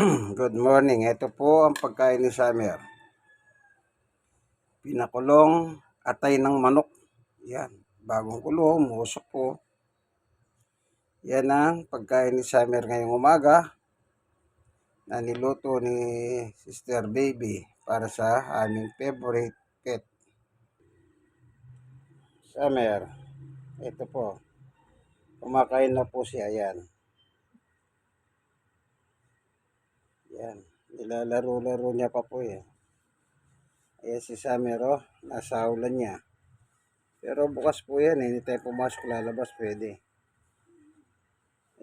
Good morning. Ito po ang pagkain ni Summer. Pinakulong atay ng manok. Yan. Bagong kulong, musok po. Yan ang pagkain ni Summer ngayong umaga na niluto ni Sister Baby para sa aming favorite pet. Summer. Ito po. Kumakain na po siya. Yan. Yan. Nilalaro-laro niya pa po eh. Ayan si Summer oh. Nasa ulan niya. Pero bukas po yan eh. Hindi tayo pumasok lalabas pwede.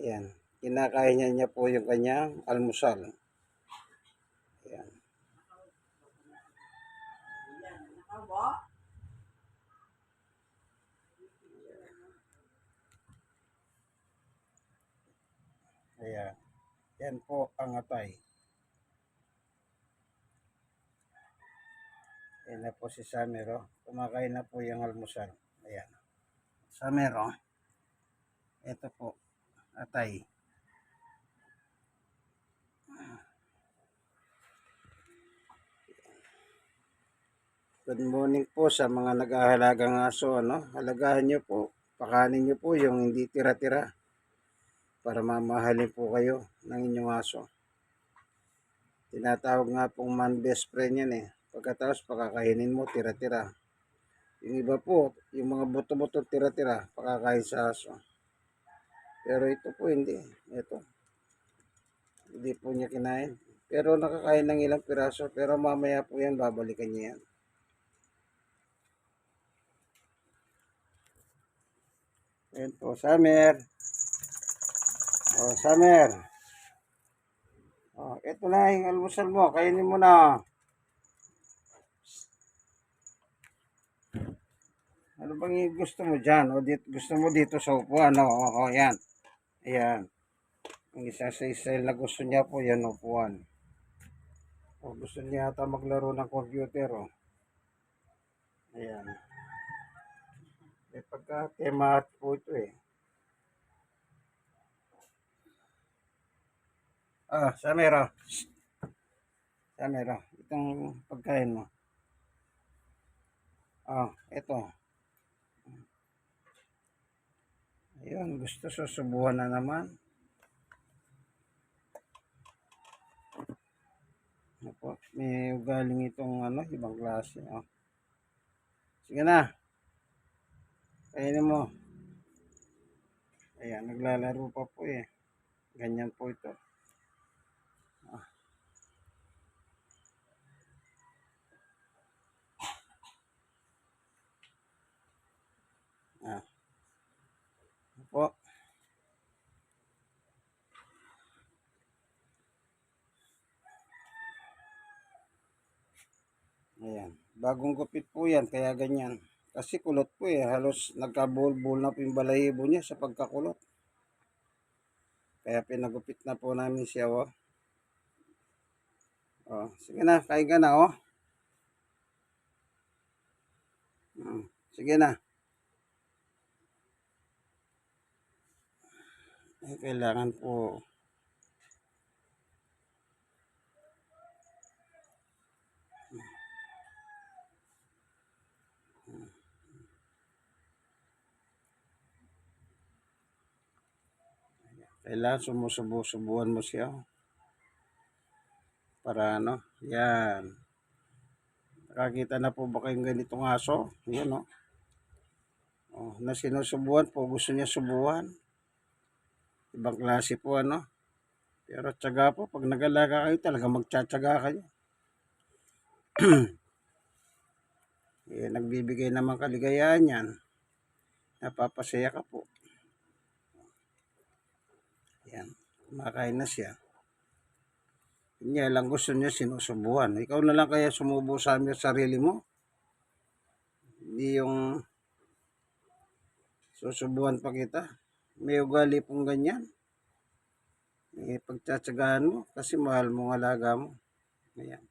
Ayan. Kinakain niya niya po yung kanyang almusal. Ayan. Ayan. Yan po ang atay. Ayan na po si Samero. Kumakain na po yung almusal. Ayan. Samero. Ito po. Atay. Good morning po sa mga nag-ahalagang aso. Ano? Halagahan nyo po. Pakanin nyo po yung hindi tira-tira. Para mamahalin po kayo ng inyong aso. Tinatawag nga pong man best friend yan eh. Pagkatapos pakakainin mo tira-tira. Yung iba po, yung mga buto-buto tira-tira, pakakain sa aso. Pero ito po hindi. Ito. Hindi po niya kinain. Pero nakakain ng ilang piraso. Pero mamaya po yan, babalikan niya yan. Ayan po, Summer. Oh, Summer. Oh, ito na yung almusal mo. Kainin mo na. Ano bang gusto mo dyan? O dito, gusto mo dito sa upuan? O, oh, oh, yan. Ayan. Ang isa sa style na gusto niya po, yan upuan. O, gusto niya ata maglaro ng computer, o. Ayan. Eh, pagka tema at po ito, eh. Ah, Samira. Samira, itong pagkain mo. Ah, ito. Ayun, gusto susubuhan na naman. Opo, may ugaling itong ano, ibang klase. Oh. Sige na. Kainin mo. Ayan, naglalaro pa po eh. Ganyan po ito. Ah. Ah. Po. Ayan. Bagong gupit po yan, kaya ganyan. Kasi kulot po eh. Halos nagkabul-bul na po yung balahibo niya sa pagkakulot. Kaya pinagupit na po namin siya, oh. Oh, sige na, kain ka na, oh. Hmm, sige na. Eh, kailangan po kailangan sumusubo-subuan mo siya. Para ano, yan. Nakakita na po ba kayong ganitong aso? Yan, no? Oh, na sinusubuan po, gusto niya subuhan. Ibang klase po, ano? Pero tsaga po, pag nagalaga kayo, talaga magtsatsaga kayo. eh, nagbibigay naman kaligayahan yan. Napapasaya ka po. Yan, kumakain na siya. Niya lang gusto niya sinusubuhan. Ikaw na lang kaya sumubo sa amin sa sarili mo. Hindi yung susubuhan pa kita. May ugali pong ganyan. Eh, pagtsatsagahan mo kasi mahal mo ang alaga mo. Ayan.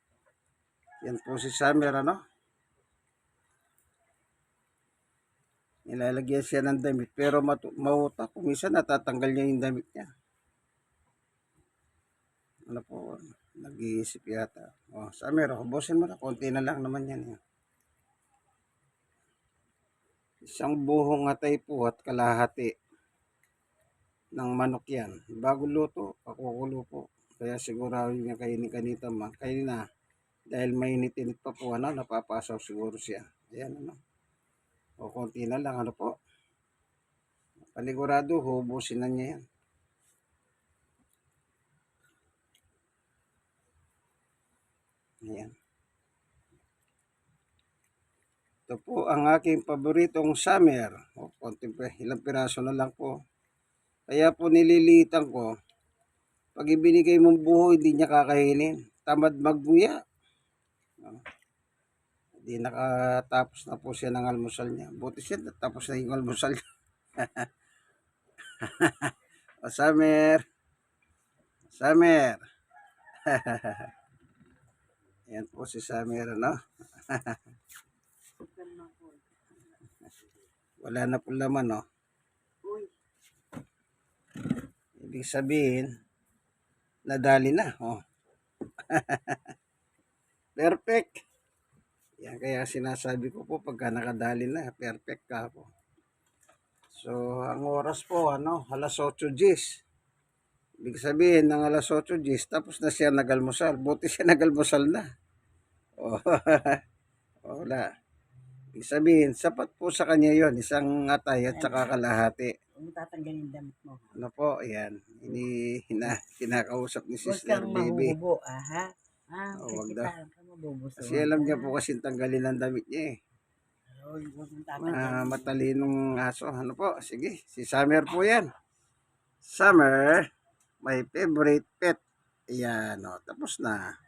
Yan po si Summer, ano? Nilalagyan siya ng damit pero mautak. Kung minsan natatanggal niya yung damit niya. Ano po, nag-iisip yata. Oh, Summer, hubusin mo na. Konti na lang naman yan. eh. Isang buhong atay po at kalahati ng manok yan. Bago luto, pakukulo po. Kaya sigurado niya kainin kanita ma. Kanina, dahil mainit-init pa po, ano, napapasaw siguro siya. Ayan, ano. O konti na lang, ano po. Panigurado, hubusin na niya yan. Ayan. Ito po ang aking paboritong summer. O, konti pa, ilang piraso na lang po. Kaya po nililitan ko, pag ibinigay mong buho, hindi niya kakainin. Tamad magbuya. O, Hindi nakatapos na po siya ng almusal niya. Buti siya, tapos na yung almusal niya. o, summer. Summer. Yan po si Summer, ano? Wala na po laman, no? Ibig sabihin, nadali na, oh. perfect. Yan kaya sinasabi ko po pagka nakadali na, perfect ka po. So, ang oras po, ano, alas 8 Gs. Ibig sabihin, ng alas 8 Gs, tapos na siya nagalmusal. Buti siya nagalmusal na. Oh, wala. Ibig sabihin, sapat po sa kanya yon isang atay at saka kalahati. Huwag tatanggalin damit mo. Ano po, ayan. Ini, hina, kinakausap ni Huwag Sister kang Baby. mahuhubo, ah, ha? Ah, Oh, wag kasi daw. parang. Kasi alam niya po kasi tanggalin ang damit niya eh. Huwag huwag mong Ah, tatanggalin. matalinong aso. Ano po? Sige, si Summer po yan. Summer, my favorite pet. Ayan, o. Tapos na.